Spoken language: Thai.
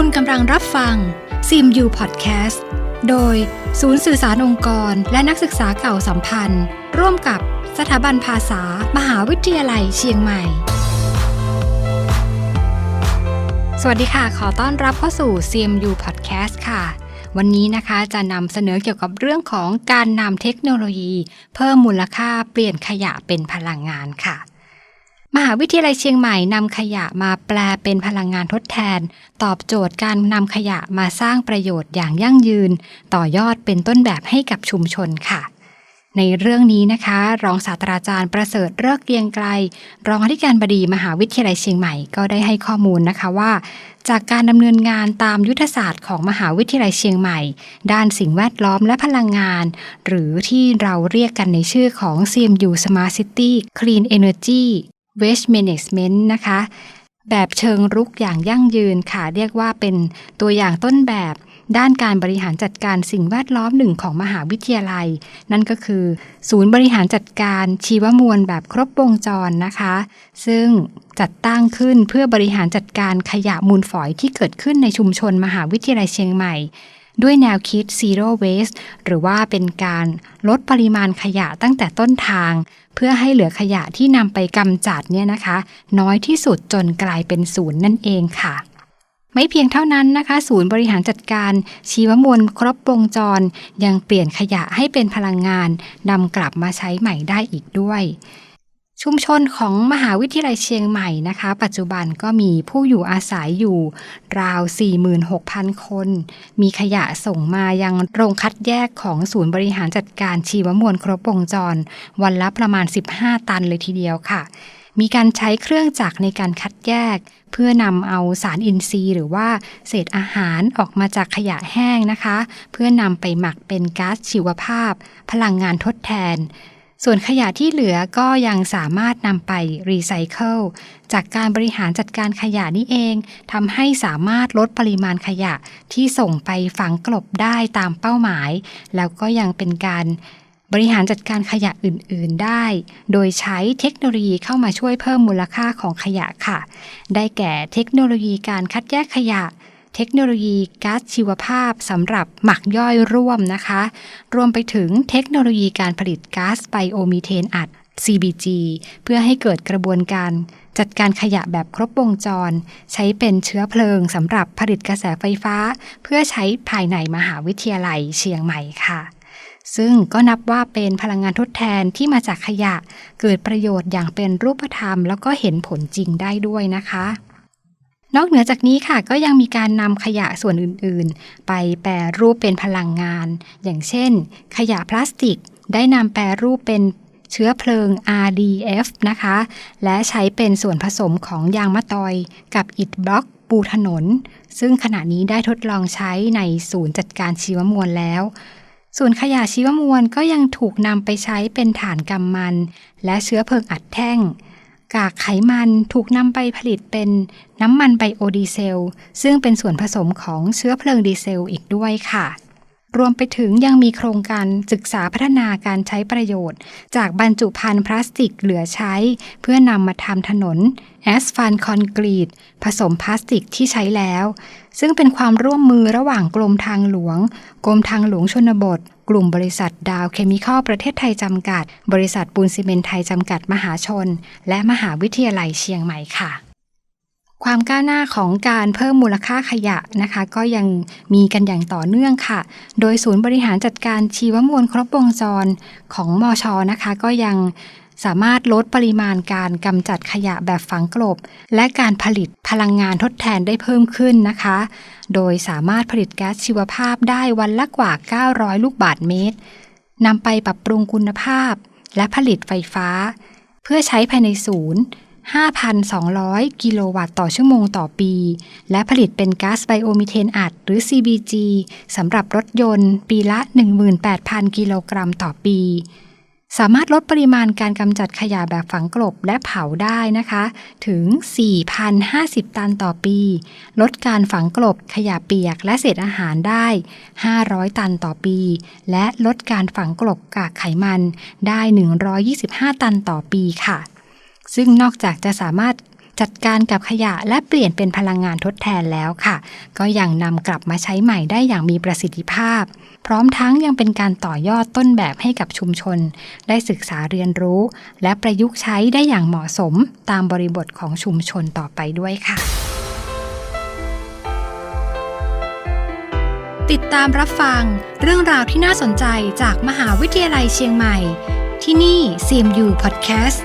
คุณกำลังรับฟังซิมยูพอดแคสต์โดยศูนย์สื่อสารองค์กร และนักศึกษาเก่าสัมพันธ์ ร่วมกับสถาบันภาษา มหาวิทยาลัยเชียงใหม่ สวัสดีค่ะ ขอต้อนรับเข้าสู่ CMU Podcast ค่ะ วันนี้นะคะจะนำเสนอเกี่ยวกับเรื่องของการนำเทคโนโลยี เพิ่มมูลค่าเปลี่ยนขยะเป็นพลังงานค่ะ มหาวิทยาลัยเชียงใหม่นำขยะมาแปลเป็นพลังงานทดแทน ตอบโจทย์การนำขยะมาสร้างประโยชน์อย่างยั่งยืน ต่อยอดเป็นต้นแบบให้กับชุมชนค่ะ ในเรื่องนี้นะคะ รองศาสตราจารย์ประเสริฐเลิกเกียงไกล รองอธิการบดีมหาวิทยาลัยเชียงใหม่ก็ได้ให้ข้อมูลนะคะว่า จากการดำเนินงานตามยุทธศาสตร์ของมหาวิทยาลัยเชียงใหม่ ด้านสิ่งแวดล้อมและพลังงาน หรือที่เราเรียกกันในชื่อของ CMU Smart City Clean Energy Waste Management นะคะ แบบเชิงรุกอย่างยั่งยืนค่ะ เรียกว่าเป็นตัวอย่างต้นแบบด้านการบริหารจัดการสิ่งแวดล้อมหนึ่งของมหาวิทยาลัย นั่นก็คือ ศูนย์บริหารจัดการชีวมวลแบบครบวงจรนะคะ ซึ่งจัดตั้งขึ้นเพื่อบริหารจัดการขยะมูลฝอยที่เกิดขึ้นในชุมชนมหาวิทยาลัยเชียงใหม่ ด้วยแนวคิด zero waste หรือว่าเป็นการลดปริมาณขยะตั้งแต่ต้นทาง เพื่อให้เหลือขยะที่นำไปกำจัดเนี่ยนะคะ น้อยที่สุดจนกลายเป็นศูนย์นั่นเองค่ะไม่เพียงเท่านั้นนะคะ ศูนย์บริหารจัดการ ชีวมวลครบวงจร ยังเปลี่ยนขยะให้เป็นพลังงานนำกลับมาใช้ใหม่ได้อีกด้วย ชุมชนของมหาวิทยาลัยเชียงใหม่นะคะ ปัจจุบันก็มีผู้อยู่อาศัยอยู่ราว 46,000 คน มีขยะส่งมายังโรงคัดแยกของศูนย์บริหารจัดการชีวมวลครบวงจร วันละประมาณ 15 ตันเลยทีเดียวค่ะ มีการใช้เครื่องจักรในการคัดแยก เพื่อนำเอาสารอินทรีย์ หรือว่าเศษอาหารออกมาจากขยะแห้งนะคะ เพื่อนำไปหมักเป็นก๊าซชีวภาพ พลังงานทดแทน ส่วนขยะที่เหลือก็ยังสามารถนำไปรีไซเคิลจากการบริหารจัดการขยะนี่เองทำให้สามารถลดปริมาณขยะที่ส่งไปฝังกลบได้ตามเป้าหมาย แล้วก็ยังเป็นการบริหารจัดการขยะอื่น ๆ ได้ โดยใช้เทคโนโลยีเข้ามาช่วยเพิ่มมูลค่าของขยะค่ะ ได้แก่เทคโนโลยีการคัดแยกขยะ เทคโนโลยีก๊าซชีวภาพสำหรับหมักย่อยร่วมนะคะ รวมไปถึงเทคโนโลยีการผลิตก๊าซไบโอมีเทนอัด CBG เพื่อให้เกิดกระบวนการจัดการขยะแบบครบวงจร ใช้เป็นเชื้อเพลิงสำหรับผลิตกระแสไฟฟ้า เพื่อใช้ภายในมหาวิทยาลัยเชียงใหม่ค่ะ ซึ่งก็นับว่าเป็นพลังงานทดแทนที่มาจากขยะ เกิดประโยชน์อย่างเป็นรูปธรรม แล้วก็เห็นผลจริงได้ด้วยนะคะ นอกเหนือจากนี้ค่ะก็ยังมีการนำขยะส่วนอื่นๆ ไปแปรรูปเป็นพลังงาน อย่างเช่น ขยะพลาสติกได้นำแปรรูปเป็นเชื้อเพลิง RDF นะคะ และใช้เป็นส่วนผสมของยางมะตอยกับอิฐบล็อกปูถนน ซึ่งขณะนี้ได้ทดลองใช้ในศูนย์จัดการชีวมวลแล้ว ส่วนขยะชีวมวลก็ยังถูกนำไปใช้เป็นฐานกำมัน และเชื้อเพลิงอัดแท่ง กากไขมันถูกนำไปผลิตเป็นน้ำมันไบโอดีเซล ซึ่งเป็นส่วนผสมของเชื้อเพลิงดีเซลอีกด้วยค่ะ รวมไปถึงยังมีโครงการศึกษาพัฒนาการใช้ประโยชน์ จากบรรจุภัณฑ์พลาสติกเหลือใช้ เพื่อนำมาทำถนนแอสฟัลคอนกรีตผสมพลาสติกที่ใช้แล้ว ซึ่งเป็นความร่วมมือระหว่างกรมทางหลวง กรมทางหลวงชนบท กลุ่มบริษัทดาวเคมีคอลประเทศไทยจำกัด บริษัทปูนซีเมนไทยจำกัดมหาชน และมหาวิทยาลัยเชียงใหม่ค่ะความก้าวหน้าของการเพิ่มมูลค่าขยะนะคะ ก็ยังมีกันอย่างต่อเนื่องค่ะ โดยศูนย์บริหารจัดการชีวมวลครบวงจรของมอชนะคะ ก็ยัง สามารถลดปริมาณการกำจัดขยะแบบฝังกลบ และการผลิตพลังงานทดแทนได้เพิ่มขึ้นนะคะ โดยสามารถผลิตแก๊สชีวภาพได้วันละกว่า 900 ลูกบาทเมตรนำไปปรับปรุงคุณภาพ และผลิตไฟฟ้า เพื่อใช้ภายในศูนย์ 5,200 กิโลวัตต์ต่อชั่วโมงต่อปี และผลิตเป็นก๊าซไบโอมีเทนอัด หรือ CBG สำหรับรถยนต์ ปีละ 18,000 กิโลกรัมต่อปี สามารถลดปริมาณการกำจัดขยะแบบฝังกลบและเผาได้นะคะ ถึง 4,050 ตันต่อปี ลดการฝังกลบขยะเปียกและเศษอาหารได้ 500 ตันต่อปี และลดการฝังกลบกากไขมันได้ 125 ตันต่อปีค่ะ ซึ่งนอกจากจะสามารถ จัดการกับขยะและเปลี่ยนเป็นพลังงานทดแทนแล้วค่ะ ก็ยังนำกลับมาใช้ใหม่ได้อย่างมีประสิทธิภาพ พร้อมทั้งยังเป็นการต่อยอดต้นแบบให้กับชุมชน ได้ศึกษาเรียนรู้ และประยุกต์ใช้ได้อย่างเหมาะสมตามบริบทของชุมชนต่อไปด้วยค่ะติดตามรับฟังเรื่องราวที่น่าสนใจจากมหาวิทยาลัยเชียงใหม่ ที่นี่ CMU Podcast